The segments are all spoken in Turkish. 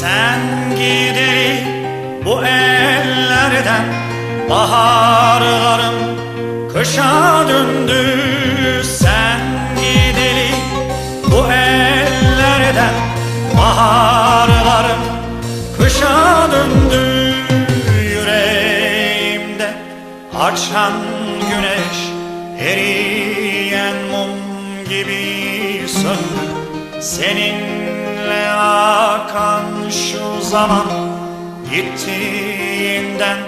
Sen gideri bu ellerden Baharlarım kışa döndü. Sen gideli bu ellerden Baharlarım kışa döndü. Yüreğimde açan güneş Eriyen mum gibi söndü. Seninle şu zaman Gittiğinden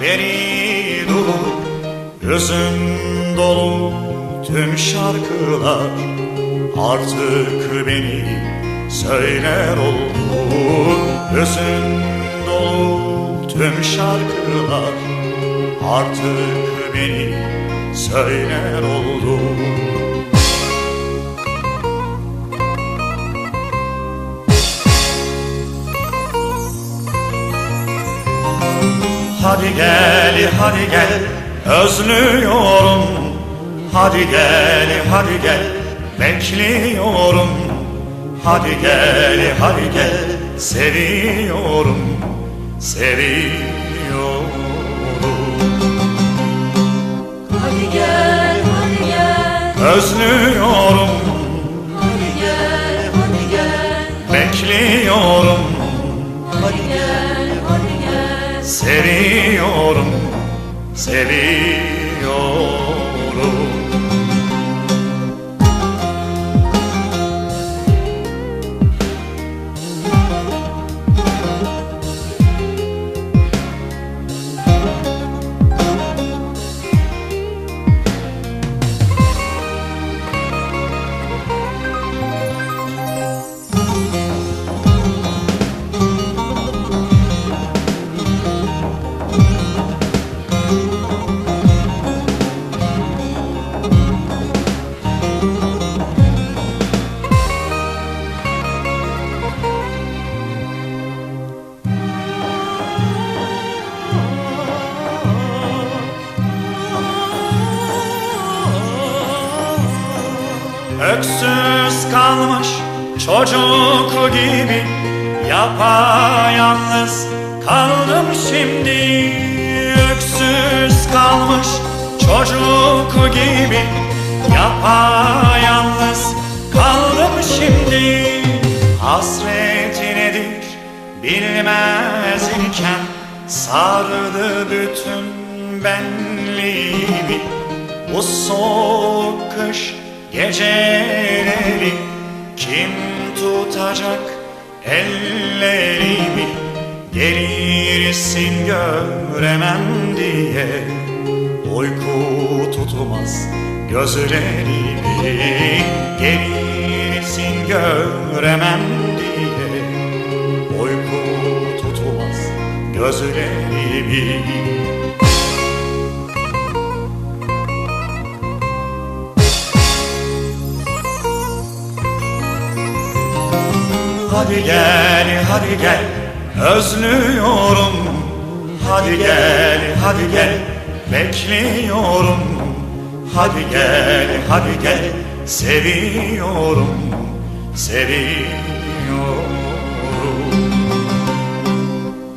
beri dolu Gözüm dolu tüm şarkılar. Artık beni söyler oldu Gözüm dolu tüm şarkılar. Artık beni söyler oldu Hadi gel, hadi gel, özlüyorum. Hadi gel, hadi gel, bekliyorum. Hadi gel, hadi gel, seviyorum, seviyorum. Hadi gel, hadi gel, Özlüyorum, hadi gel, hadi gel, bekliyorum, seviyorum, seviyorum. Öksüz kalmış çocuk gibi Yapayalnız kaldım şimdi. Öksüz kalmış çocuk gibi Yapayalnız kaldım şimdi. Hasreti nedir bilmez iken Sardı bütün benliğimi. Bu soğuk kış geceleri kim tutacak ellerimi? Gelirsin göremem diye Uyku tutmaz gözlerimi. Gelirsin göremem diye Uyku tutmaz gözlerimi Hadi gel, hadi gel, özlüyorum. Hadi gel, hadi gel, bekliyorum. Hadi gel, hadi gel, seviyorum, seviyorum.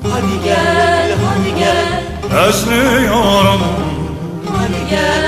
Hadi gel, hadi gel, Özlüyorum, hadi gel,